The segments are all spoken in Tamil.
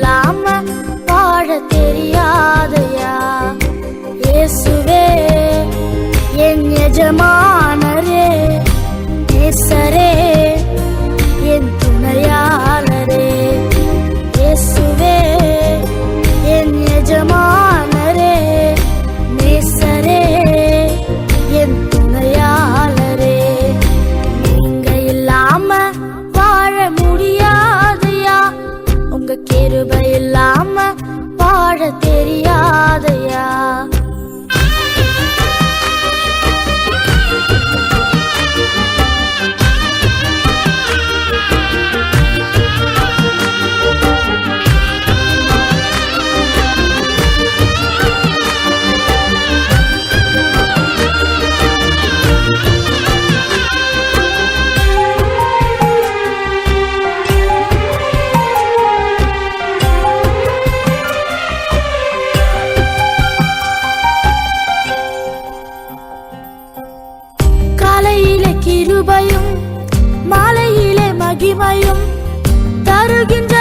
இல்லாம கிருபை இல்லாம வாழ தெரியாதையா? மாலையிலே மகிமையும் தருகின்ற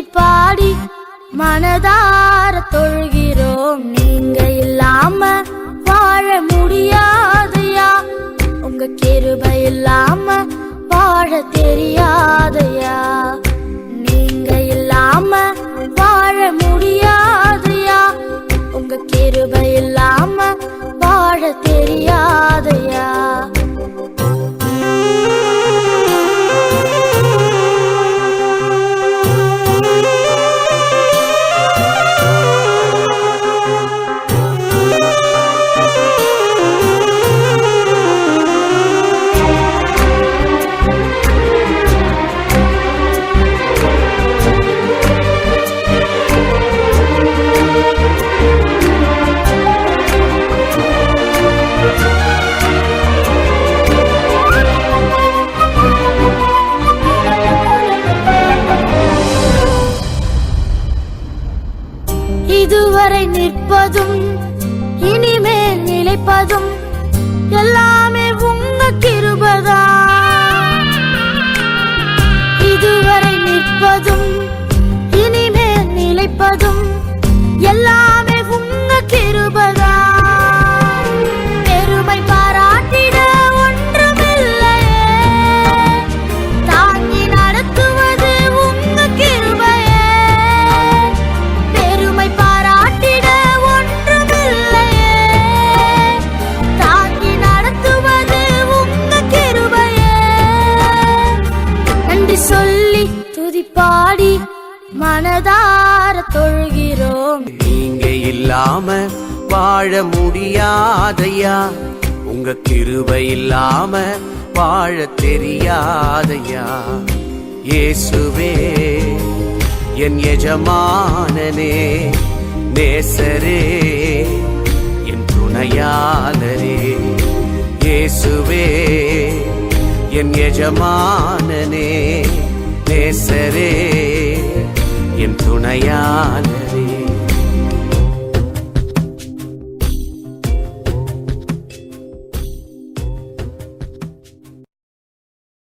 துதி பாடி மனதார தொழுகிறோம். நீங்க இல்லாம வாழ முடியாதையா? உங்க கிருப இல்லாம வாழ தெரியாதையா? நீங்க இல்லாம வாழ முடியாதையா? உங்க கிருப இல்லாம வாழ தெரியாதையா? நிற்பதும் இனிமேல் நிலைப்பதும் எல்லாம் மனதார தொழுகிறோம். நீங்க இல்லாம வாழ முடியாதையா? உங்க கிருபை இல்லாம வாழ தெரியாதையா? இயேசுவே என் எஜமானனே நேசரே என் துணையாளரே. இயேசுவே என் எஜமானனே நேசரே. என் துணையாளரே